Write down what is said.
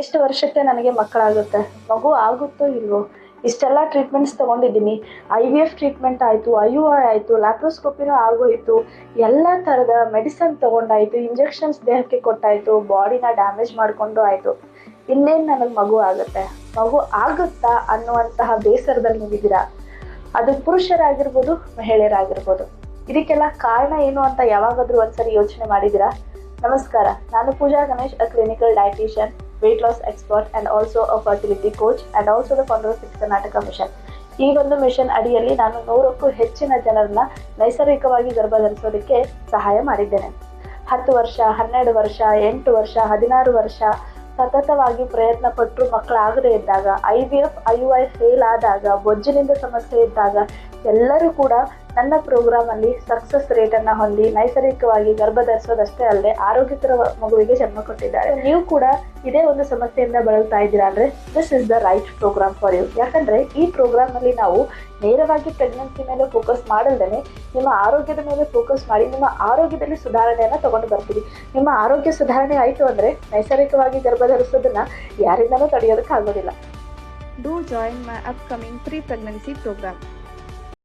ಎಷ್ಟು ವರ್ಷಕ್ಕೆ ನನಗೆ ಮಕ್ಕಳಾಗುತ್ತೆ? ಮಗು ಆಗುತ್ತೋ ಇಲ್ವೋ? ಇಷ್ಟೆಲ್ಲ ಟ್ರೀಟ್ಮೆಂಟ್ಸ್ ತೊಗೊಂಡಿದ್ದೀನಿ. ಐ ವಿ ಎಫ್ ಟ್ರೀಟ್ಮೆಂಟ್ ಆಯಿತು ಐ ಯು ಐ ಆಯಿತು ಲ್ಯಾಪ್ರೋಸ್ಕೋಪಿನೂ ಆಗೋಯಿತು. ಎಲ್ಲ ಥರದ ಮೆಡಿಸನ್ ತೊಗೊಂಡಾಯಿತು ಇಂಜೆಕ್ಷನ್ಸ್ ದೇಹಕ್ಕೆ ಕೊಟ್ಟಾಯಿತು ಬಾಡಿನ ಡ್ಯಾಮೇಜ್ ಮಾಡಿಕೊಂಡು ಆಯಿತು. ಇನ್ನೇನು ನನಗೆ ಮಗು ಆಗುತ್ತೆ? ಮಗು ಆಗುತ್ತಾ ಅನ್ನುವಂತಹ ಬೇಸರದಲ್ಲಿ ನೀವಿದ್ದೀರಾ? ಅದು ಪುರುಷರಾಗಿರ್ಬೋದು, ಮಹಿಳೆಯರಾಗಿರ್ಬೋದು. ಇದಕ್ಕೆಲ್ಲ ಕಾರಣ ಏನು ಅಂತ ಯಾವಾಗಾದರೂ ಒಂದ್ಸರಿ ಯೋಚನೆ ಮಾಡಿದ್ದೀರಾ? ನಮಸ್ಕಾರ. ನಾನು Pooja Ganesh a clinical dietitian weight loss expert and also a fertility coach and also the of fix Karnataka mission ಈ ಒಂದು ಮಿಷನ್ ಅಡಿಯಲ್ಲಿ ನಾನು ನೂರಕ್ಕೂ ಹೆಚ್ಚಿನ ಜನರನ್ನ ನೈಸರ್ಗಿಕವಾಗಿ ಗರ್ಭಧರಿಸೋದಕ್ಕೆ ಸಹಾಯ ಮಾಡಿದ್ದೇನೆ. ಹತ್ತು ವರ್ಷ, ಹನ್ನೆರಡು ವರ್ಷ, ಎಂಟು ವರ್ಷ, ಹದಿನಾರು ವರ್ಷ ಸತತವಾಗಿ ಪ್ರಯತ್ನ ಪಟ್ಟರು ಮಕ್ಕಳಾಗದೇ ಇದ್ದಾಗ I V F I U I fail ಆದಾಗ, ಬೊಜ್ಜಿನಿಂದ ಸಮಸ್ಯೆ ಇದ್ದಾಗ ಎಲ್ಲರೂ ಕೂಡ ನನ್ನ ಪ್ರೋಗ್ರಾಮಲ್ಲಿ ಸಕ್ಸಸ್ ರೇಟನ್ನು ಹೊಂದಿ ನೈಸರ್ಗಿಕವಾಗಿ ಗರ್ಭ ಧರಿಸೋದಷ್ಟೇ ಅಲ್ಲದೆ ಆರೋಗ್ಯಕರ ಮಗುವಿಗೆ ಜನ್ಮ ಕೊಟ್ಟಿದ್ದಾರೆ. ನೀವು ಕೂಡ ಇದೇ ಒಂದು ಸಮಸ್ಯೆಯಿಂದ ಬಳಲ್ತಾ ಇದ್ದೀರಾ ಅಂದ್ರೆ this is the right program for you ಯಾಕಂದ್ರೆ ಈ ಪ್ರೋಗ್ರಾಮ್ ಅಲ್ಲಿ ನಾವು ನೇರವಾಗಿ ಪ್ರೆಗ್ನೆನ್ಸಿ ಮೇಲೆ ಫೋಕಸ್ ಮಾಡಲ್ದೇನೆ ನಿಮ್ಮ ಆರೋಗ್ಯದ ಮೇಲೆ ಫೋಕಸ್ ಮಾಡಿ ನಿಮ್ಮ ಆರೋಗ್ಯದಲ್ಲಿ ಸುಧಾರಣೆಯನ್ನು ತಗೊಂಡು ಬರ್ತೀವಿ ನಿಮ್ಮ ಆರೋಗ್ಯ ಸುಧಾರಣೆ ಆಯಿತು ಅಂದರೆ ನೈಸರ್ಗಿಕವಾಗಿ ಗರ್ಭ ಧರಿಸೋದನ್ನ ಯಾರಿಂದಲೂ ತಡೆಯೋದಕ್ಕೆ ಆಗೋದಿಲ್ಲ do join my upcoming pre pregnancy program.